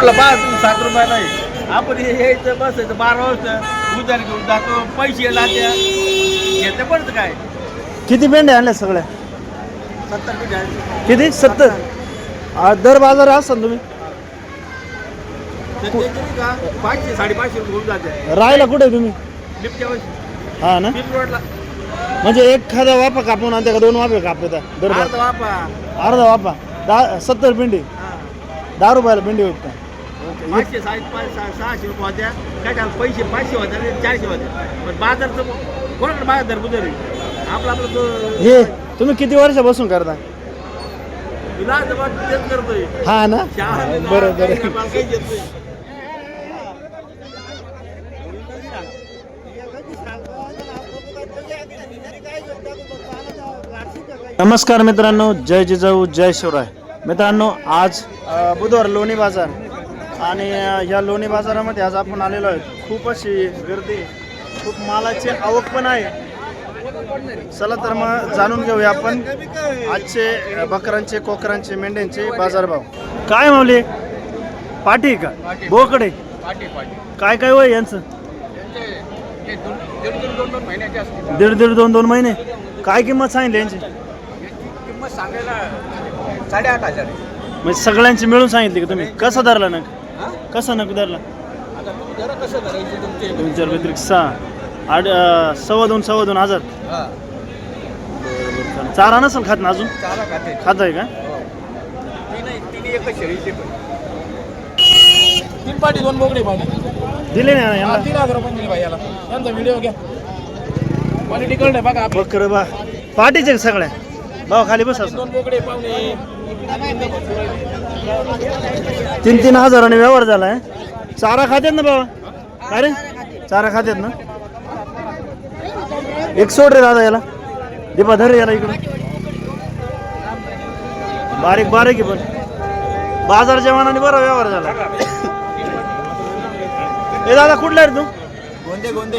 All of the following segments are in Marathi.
तुम्ही सात रुपयाला आहे आपण हे यायचं बसायचं बारा वाजता उधार घेऊन जातो पैसे घेते काय? किती मेंढ्या आणल्या सगळ्या? सत्तर रुपये किती? सत्तर? आ, दर बाजार असाल तुम्ही? तर ते तरी का? पाचशे साडेपाचशे रुपये होऊन जाते. राहायला कुठे तुम्ही? लिफ्टच्या हा ना? लिफ्ट रोडला. म्हणजे एखादा वापा कापून आणते का दोन वापे कापता दर बाजार अर्धा वापा अर्धा वापा दहा सत्तर पिंडी हा. दहा रुपयाला पिंडी विकता पाचशे साडेपाच सहा- सहाशे रुपये होत्या. काय काय पैसे पाचशे होत्या चारशे होत्या पण बाजारचं कोणाकडे बाजार दर बुधर आपला आपला तो हे तुम्ही किती वर्षापासून करता? विलास जवळ तेच करतोय. हा ना? चहा आणि बरं काही बरं मला काही देत नाही. नमस्कार मित्रांनो जय जिजाऊ जय शिवराय. मित्रांनो आज बुधवार लोणी बाजार. आणि अ, या लोणी बाजारामध्ये आज आपण आलेलो आहे खूप अशी गर्दी खूप मालाची आवक पण आहे. चला तर मग जाणून घेऊया आपण आजचे बकरांचे कोकरांचे मेंढ्यांचे बाजारभाव. काय मावले पाठी का? बोकडे. काय काय वय यांचं? दीड दीड दोन दोन महिने? काय किंमत सांगितली यांची? किंमत सांगायला साडेआठ हजार. म्हणजे सगळ्यांची मिळून सांगितली का तुम्ही? कसं धरला हा? कसं नग धरला? दोन चार व्यतिरिक्त सहा. आठ अं, सव्वा दोन सव्वा दोन हजार हा. चारा नसेल खात ना अजून? खाते. आहे का? तीन तीन पाटी दोन बोकडे पाहिजे दिले ना यांना? तीन हजार रुपये दिले भाई याला. यांचा व्हिडिओ घ्या. क्वालिटी कळलं बघा. आपलं बकर बा. पाठीचे का सगळ्या? भाऊ खाली बस. असं दोन बोकडे पाहुणे. तीन तीन हजाराने व्यवहार झालाय. चारा खात्यात ना बाबा काय रे? चारा खात्यात ना? एक सोड रे दादा याला. दीपा धर रे याला इकडे बारीक बारीक आहे पण. बाजारच्या मानाने बरा व्यवहार झाला. ए दादा कुठला रे तू? गोंदे गोंदे.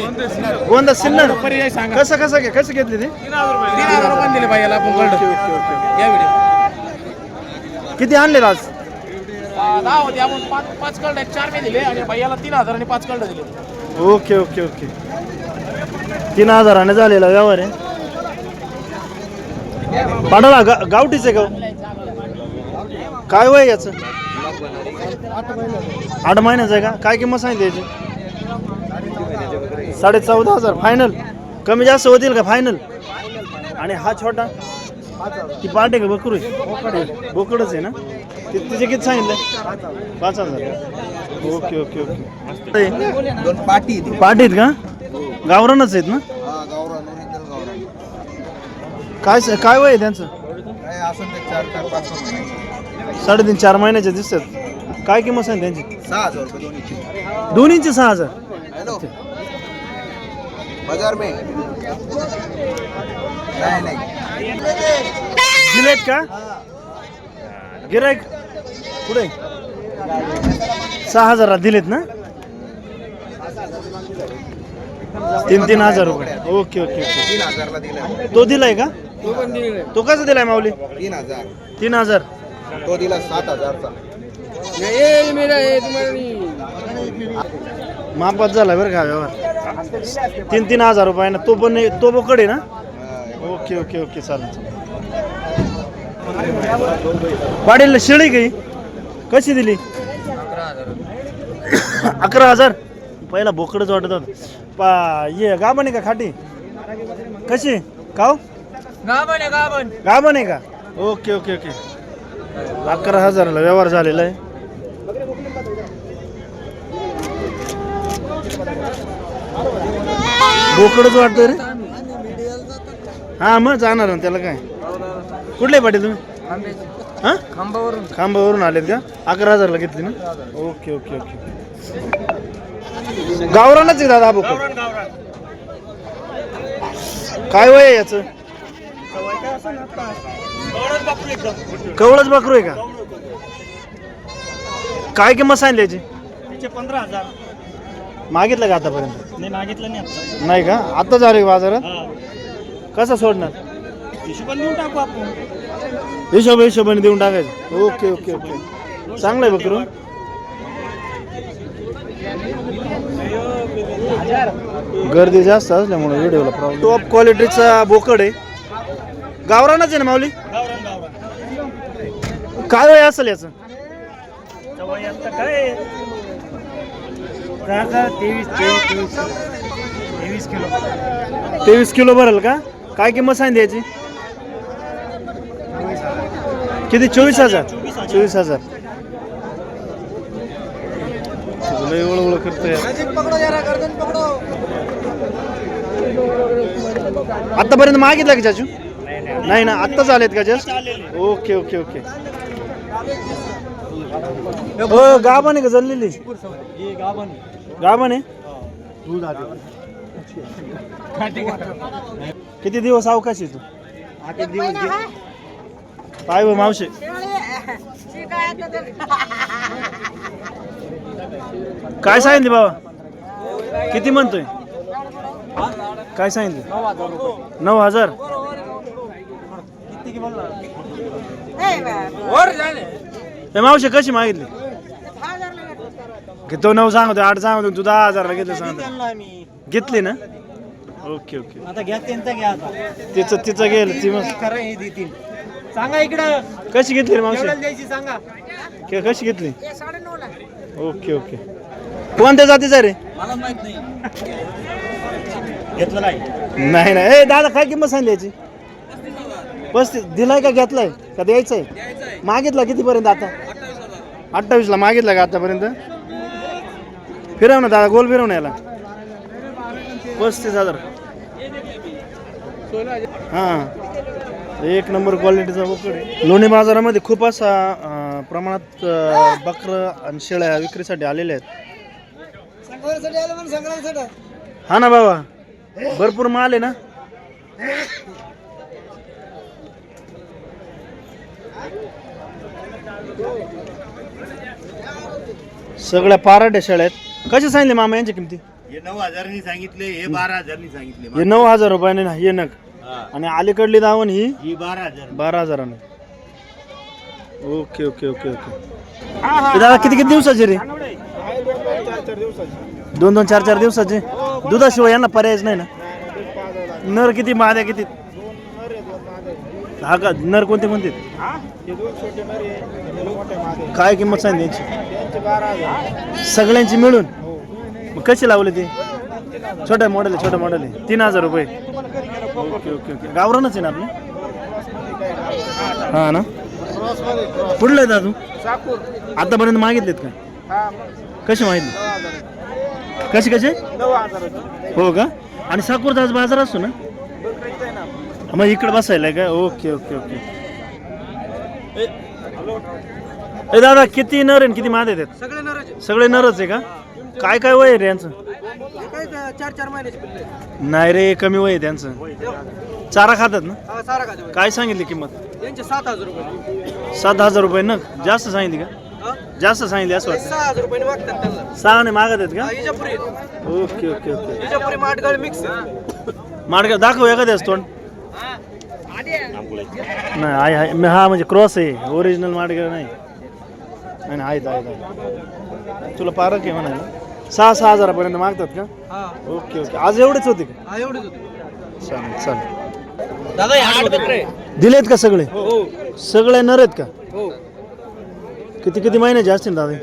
गोंदा सिन्नर. पर्याय सांगा. कसं कसं घे कसं घेतली ती? किती आणले आज? दहा होते आपण पाच पाच कळड चार मी दिले आणि भैयाला तीन हजार आणि पाच कळड दिले. Okay okay okay. तीन हजाराने झालेला व्यवहार आहे. पाडाला गा आहे गाव काय वय याचं? आठ महिन्याचं आहे का? काय किंमत सांगितली याची? साडे चौदा हजार. फायनल कमी जास्त होतील का? फायनल आणि हा छोटा? ती पार्ट आहे का? बकरू आहे? बोकडच आहे ना? तिचे किती सांगितलं. पाच हजार. Okay okay okay. दोन पाटी पाटीत का? गावरानच आहेत ना? काय काय वय आहे त्यांचं? साडेतीन चार महिन्याचे दिसतात. काय किंमत सांग त्यांची? सहा हजार दोन्हीची सहा हजार. बाजार में. नाही का? गिरायक पुढे? सहा हजार दिलेत ना? तीन तीन हजार रुपये. Okay okay okay. तीन हजारला दिला तो दिलाय का? तो पण दिले तो कसा दिलाय माऊली? तीन हजार. तीन हजार. तो दिला सात हजारचा. मापात झाला बरं का व्यवहार? तीन तीन हजार रुपये ना. तो पण नाही- तो बोकड आहे ना? ओके ओके ओके चालेल पाडील शेळी काही कशी दिली? अकरा हजार. पहिला बोकडच वाटत होत पा ये गाभण आहे का खाटी? कशी? काव गाबन आहे गाबन गाभण आहे का? Okay okay okay. अकरा हजाराला व्यवहार झालेला आहे. बोकडच वाटतं रे. हा मग जाणार ना त्याला काय? कुठले पाटील तुम्ही? हा? खांबावरून. खांबावरून आलेत का? अकरा हजारला घेतली ना? Okay okay okay. गावरानच आहे दादा काय वय आहे याचं? कवळच बकरू आहे का? काय किंमत सांगली याची? पंधरा हजार. मागितलं का आतापर्यंत? नाही मागितलं नाही आता. नाही का? आता झाले बाजारात? कसं सोडणार? हिशोबाने देऊन टाकू आपण. हिशोब हिशोबाने देऊन टाकायचं. Okay okay okay. चांगलं आहे बकरू गर्दी जास्त असल्यामुळे व्हिडिओला प्रॉब्लेम टॉप क्वालिटीचा बोकड आहे. गावरानच आहे ना माऊली? काय वय असेल याचं? काय तेवीस किलो. तेवीस किलो भरेल का? काय किंमत सांगितली याची? किती? चोवीस हजार. चोवीस हजार. लय ओळख करतोय. आतापर्यंत मागितलं का चाचू? नाही ना आत्ताच आलेत का जस्ट? Okay okay okay. हो गाभण आहे का जल्लेली गाभण आहे? किती दिवस अवकाश आहे तू? काय हो मावशे. काय सांगितले बाबा? किती म्हणतोय? काय सांगितले? नऊ हजार. ए मावशे कशी मागितली? घेतो नऊ सांगतो आठ सांगतो तू दहा हजारला घेतलं सांगतो. घेतली ना? Okay okay. आता घ्या त्यांचा घ्या तिचं तिचं गेलं ती मग. हे सांगा इकडं. कशी घेतली रे मावशी? द्यायची सांगा. के- कशी घेतली? Okay okay. कोणत्या जातीचा रे? मला माहीत नाही. घेतलं नाही. नाही नाही. ए दादा काय किंमत सांगली याची? पस्तीस. दिलाय का घेतलाय? का द्यायचंय? मागितला कितीपर्यंत आता? अठ्ठावीसला मागितला का आतापर्यंत? फिरव ना दादा गोल फिरव ना याला. पस्तीस हजार. हां. एक नंबर क्वालिटीचा बोकड आहे. लोणी बाजारामध्ये खूप असा अं, प्रमाणात अं, बकरं आणि शेळ्या विक्रीसाठी आलेल्या आहेत. हा ना बाबा भरपूर माल आहे ना? सगळ्या पाराट्या शेळ्या आहेत. कसे सांगितले मामा यांच्या किमती? हे नऊ हजारांनी सांगितले हे बारा हजारांनी सांगितले. हे नऊ हजार रुपयाने ना हे नग. आणि अलीकडली दावण ही ही बारा हजार. बारा हजाराने. Okay okay okay okay. हे दादा किती किती दिवसाचे रे? दोन दोन चार चार दिवसाचे? दुधाशिवाय यांना पर्यायच नाही ना? नर किती माद्या किती? हा का? नर कोणते कोणते काय किंमत सांगितली यांची? सगळ्यांची मिळून? मग कशी लावले ते? छोट्या मॉडेल आहे छोट्या मॉडेल आहे. तीन हजार रुपये. Okay okay okay. गावरानच आहे ना आपलं? हा ना? कुठलं आहे दादू? आतापर्यंत मागितलेत का? कसे मागितले? कसे कसे हो का? आणि साकूरचा आज बाजार असतो ना? मग इकडे बसायला आहे का? Okay okay okay. ए दादा किती नर आहे आणि किती मादे आहेत? सगळे नराचे सगळे नरच आहे का? काय काय वय आहे रे यांचं? काय चार चार महिन्याचे पिल्ले नाही रे कमी वय आहे त्यांचं. चारा खातात ना? हा सारा का काय सांगितली किंमत? यांचे सात हजार रुपये. सात हजार रुपये नग? जास्त सांगितली का? हा? जास्त सांगितली असं वाटतं. सहा हजार रुपये मागतात त्यांना. सहा नाही मागत आहेत हा, इजापुरी का ओके ओके ओके. इजापुरी माटगाळ मिक्स माडगा दाखव एखाद्याच तोंड. नाही आहे आहे. मी हा म्हणजे क्रॉस आहे. ओरिजिनल माडगा नाही. नाही नाही, आहेत आहेत आहेत. तुला पारक आहे म्हणायला. सहा सहा हजारापर्यंत मागतात का? हा. Okay okay. आज एवढेच होते का? हा एवढेच होते. चालेल चालेल. दादा हे आठ बकरे दिलेत का सगळे? हो. सगळे नर आहेत का? हो. किती किती महिन्याचे असतील दादा?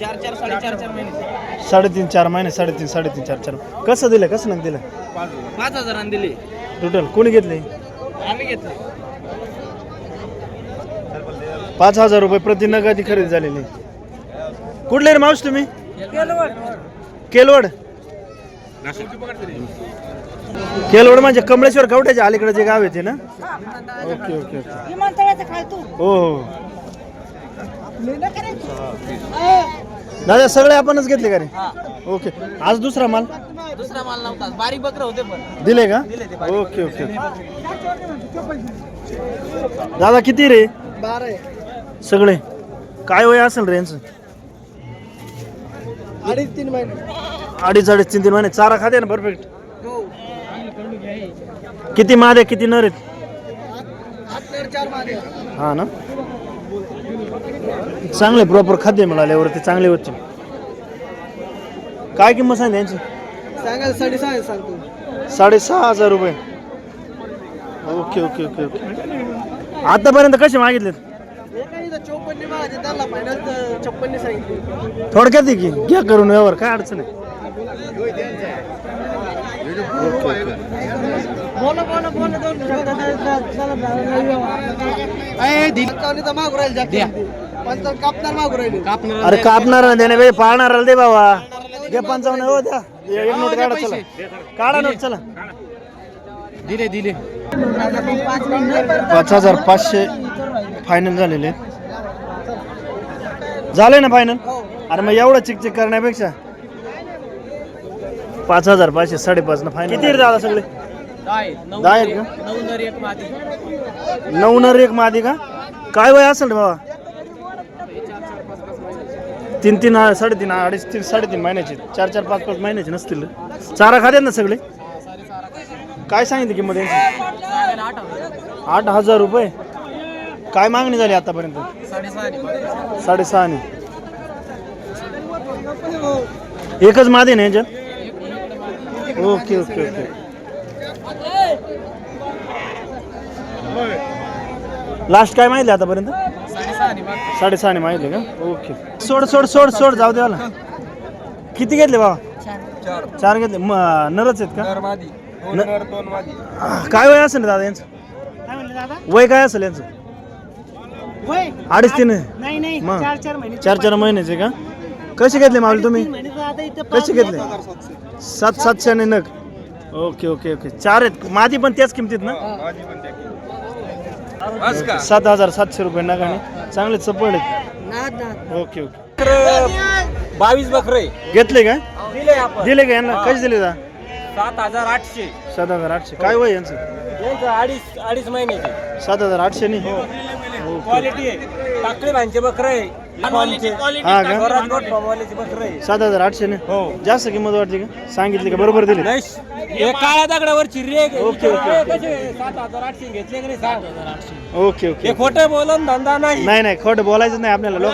चार चार साडेचार चार महिने. साडेतीन चार महिने साडेतीन साडेतीन चार चार. कसं दिलं कसं नाही दिलं? पाच हजारांनी दिले. टोटल कोणी घेतले? आम्ही घेतले. पाच हजार रुपये प्रति नगाची खरेदी झालेली. कुठले रे मावश तुम्ही? केलवड. केलवड. म्हणजे कमळेश्वर कवट्याच्या अलीकडे जे गाव येते ना? ओके ओके हो हो. दादा सगळे आपणच घेतले का रे? ओके. आज दुसरा माल? दुसरा माल नव्हता. बारीक बकरं होते पण. दिले का? Okay okay. दादा किती रे? बारा सगळे. काय वय असेल रे यांचं? अडीच तीन महिने. अडीच अडीच तीन तीन महिने. चारा खाते ना परफेक्ट हो. किती मादे किती नर आहेत? चार मागे हा ना? चांगले प्रॉपर खाद्य मिळाल्यावरती चांगले होते. काय किंमत सांगितली यांची? सांगायला साडेसहा सांगतो. साडेसहा हजार रुपये. Okay okay okay okay. आतापर्यंत कसे मागितलेत चौपन्नी मागायचे त्याला फायनल छप्पन्नी सांगितली थोडक्यात आहे की घ्या करून व्यवहार काय अडचण आहे? बोला बोला बोला दोन शब्द मागू राहील जास्त पण तर कापणार मागू राहिले. कापणार अरे कापणार देणे बे पाळणाराला दे बाबा. घे पंचावन्न हो द्या. एक नोट काढा चला. काढा नोट चला. दिले दिले. पाच हजार पाचशे फायनल झालेले आहेत. झाले ना फायनल अरे मग एवढं चिकचिक करण्यापेक्षा? पाच हजार पाचशे साडेपाच ना फायनल किती दादा सगळे? दहा आहेत का? नऊ नर एक मादी. का? काय वय असेल रे बाबा तीन तीन साडेतीन अडीच तीन साडेतीन महिन्याचे चार चार पाच पाच महिन्याचे नसतील चारा खात्यात ना सगळे? काय सांगितलं किंमत यांची? आठ हजार रुपये? काय मागणी झाली आतापर्यंत? साडेसहाने. एकच मादी ना याच्यात? Okay okay okay. लास्ट काय माहिती आतापर्यंत? साडेसहाने माहिती का? ओके. सोड सोड सोड सोड जाऊ द्याला किती घेतले बाबा चार. घेतले. म नरच आहेत का? न- काय वय असेल दादा यांचं? वय काय असेल यांचं? अडीच तीन. नाही नाही मग? चार चार महिने चार चार महिन्याचे का? कसे घेतले मावले तुम्ही? महिने आता इथं कसे घेतले? सात सातशे नग. Okay okay okay. चार आहेत. मादी पण त्याच किमतीत ना? सात हजार सातशे रुपये नगाने चांगले चपड आहेत. Okay okay. बावीस बकरे. घेतले का? दिले आपण. दिले का यांना? कसे दिले दा? सात हजार आठशे. सात हजार आठशे. काय वय यांचं? यांचं अडीच अडीच महिन्याचे. सात हजार आठशे नाही क्वालिटी आहे. टाकळे भांचे बकरे आहे. हा. सात हजार आठशे ने? हो. जास्त किंमत वाटते का? सांगितली का? बरोबर दिली. नाही हे काळ्या दगडावरची रेग आहे. ओके, ओके, सात हजार आठशे घेतले की नाही सात? हजार आठशे. Okay okay. खोटं बोलून धंदा नाही. नाही नाही खोटं बोलायचं नाही आपल्याला. लोक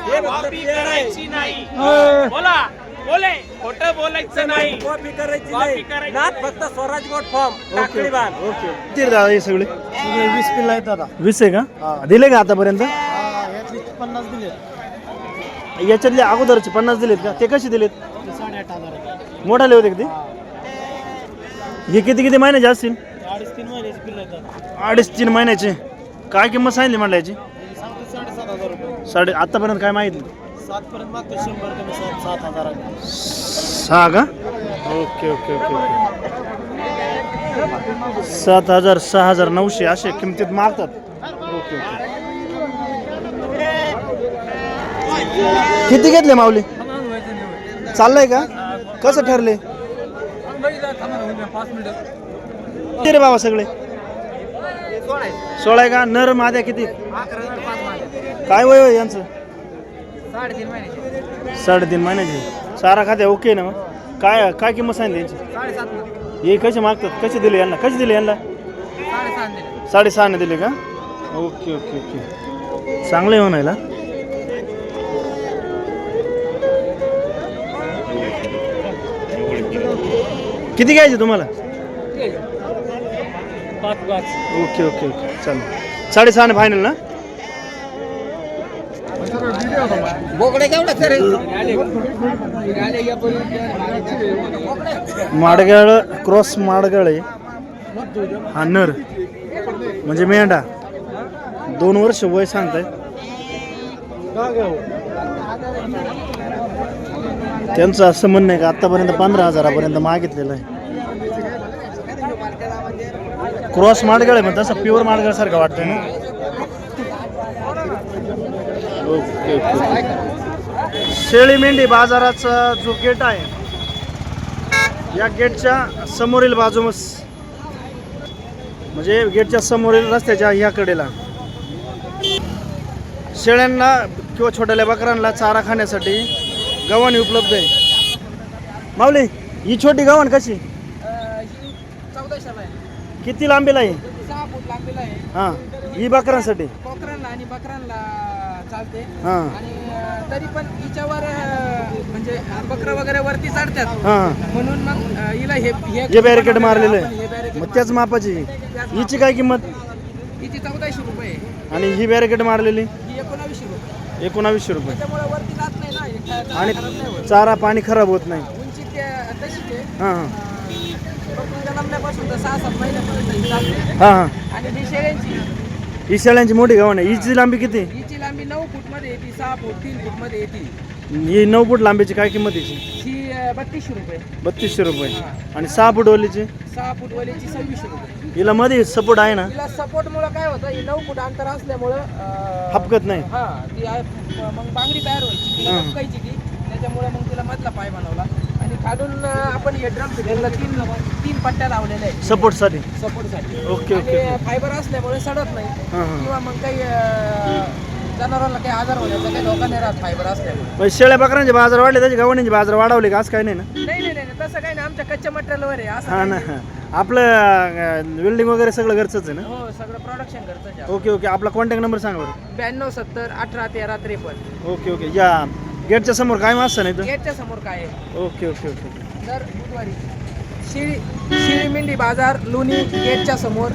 हे पेर आहे. बोला. बोले खोटं बोलायचं नाही कॉपी करायची नाही. करायची नात फक्त Swaraj goat farm Takli okay. किती दादा हे सगळे. वीस पिल्ला आहेत दादा वीस आहे का? दिले का आतापर्यंत? पन्नास दिले. याच्यातले अगोदरचे पन्नास दिलेत का? ते कसे दिलेत? साडेआठ हजार मोठाले होते का ते? हे. किती किती महिन्याचे असतील? अडीच तीन महिन्याची पिल्ला आहेत अडीच तीन महिन्याचे. काय किंमत सांगितली म्हणलं याची सांगतो साडेसात हजार रुपये. साडे आतापर्यंत काय माहिती मागतो शंभर कमी सात सात सहा का? Okay okay okay okay. सात हजार सहा हजार नऊशे असे किमतीत मारतात ओके ओके. किती घेतले माऊली? चाललंय का? कसं ठरले? किती रे बाबा सगळे? सोळा आहे का? नर माद्या किती? काय वय वय यांचं? साडेतीन महिन्याची. सारा खात्या ओके ना मग? काय काय किंमत सांगितली यांची? हे कसे मागतात? कसे दिले यांना? कसे दिले यांना? साडेसहाने दिले. का? ओके ओके ओके चांगलं आहे म्हणायला. किती घ्यायचे तुम्हाला? पाच पाच. ओके ओके ओके चालेल. साडेसहाने फायनल ना? बोकडे केवढा सर माडगाळ क्रॉस माडगाळ आहे. हा नर. म्हणजे मेंढा. दोन वर्ष वय सांगताय. त्यांचं असं म्हणणं आहे का आतापर्यंत पंधरा हजारापर्यंत मागितलेलं आहे. क्रॉस माडगाळ आहे पण तसं प्युअर माडगाळ सारखं वाटतंय ना. Okay okay. शेळी मेंढी बाजाराचा जो गेट आहे या गेटच्या समोरील बाजूमस म्हणजे गेटच्या समोरील रस्त्याच्या ह्या कडेला. शेळ्यांना किंवा छोट्याल्या बकरांना चारा खाण्यासाठी गव्हाणी उपलब्ध आहे. माऊली ही छोटी गव्हाण कशी? किती लांबीला आहे? सहा फूट लांबीला आहे. हां ही बकरांसाठी कोकरांना आणि बकरांना चालते. हां. आणि तरी पण हिच्यावर अं, म्हणजे बकरं वगैरे वरती चढतात. हां. म्हणून मग अं, हिला हे हे बॅरिकेड मारलेलं आपण हे आहे. barricade मग त्याच मापाची. हिची काय किंमत? मारलं. हिची चौदाशे रुपये आहे. आणि ही बॅरिकेड मारलेली? ही एकोणावीसशे रुपये. एकोणावीसशे रुपये. त्याच्यामुळे वरती जात नाही ना. हे खा- खा- आणि खराब नाही होत. चारा पाणी खराब होत नाही. उंची ते तशीच आहे. हां हां. पण जन्मल्यापासून तर सहा सात महिन्यापर्यंत ही चालते. हां हां. आणि ही शेळ्यांची ही शेळ्यांची मोठी गावण आहे. हिची लांबी किती? हिची नऊ फूटमध्ये येते सहा फूट तीन फूटमध्ये येते. ही नऊ फूट लांबीची काय किंमत ही अं, बत्तीसशे रुपये. बत्तीसशे रुपये. आणि सहा फूट ओलीची सहा फूट वालीची सव्वीसशे रुपये. हिला मध्ये सपोर्ट आहे ना? तिला सपोर्ट मुळे काय होतं ही नऊ फूट अंतर असल्यामुळं अं, हपकत नाही. हा ती आहे- मग बांगडी तयार व्हायची. तिला हं. हपकायची ती. त्याच्यामुळे मग तिला मधला पाय बनवला. आणि खालून अं, आपण हे ड्रम फिटिंगला तीन तीन पट्ट्या लावलेल्या आहेत. सपोर्टसाठी? सपोर्टसाठी. ओके, ओके, आणि फायबर असल्यामुळे सडत नाही. हां हां. किंवा मग काही अं, जनावरांना काही आजार होण्याचा काही धोका नाही राहत फायबर असल्यामुळे मग शेळ्या बकरांचे बाजार वाढले त्याचे गव्हाणीचे बाजार वाढवले का? असं काही नाही ना? नाही नाही नाही तसं काही नाही. आमच्या कच्च्या मटेरियलवर आहे. असं हा काही ना. नाही. आपलं वेल्डिंग वगैरे सगळं घरचंच आहे ना? हो सगळं प्रोडक्शन करतं ओके ओके. आपला कॉन्टॅक्ट नंबर सांगा बरं. ब्याण्णव सत्तर अठरा तेरा त्रेपन्न. Okay okay. या. गेटच्या समोर काय असतं नाही गेटच्या समोर काय आहे? तर ओके ओके ओके. दर बुधवारी. शिळी शिळी मेंढी बाजार लोणी गेटच्या समोर.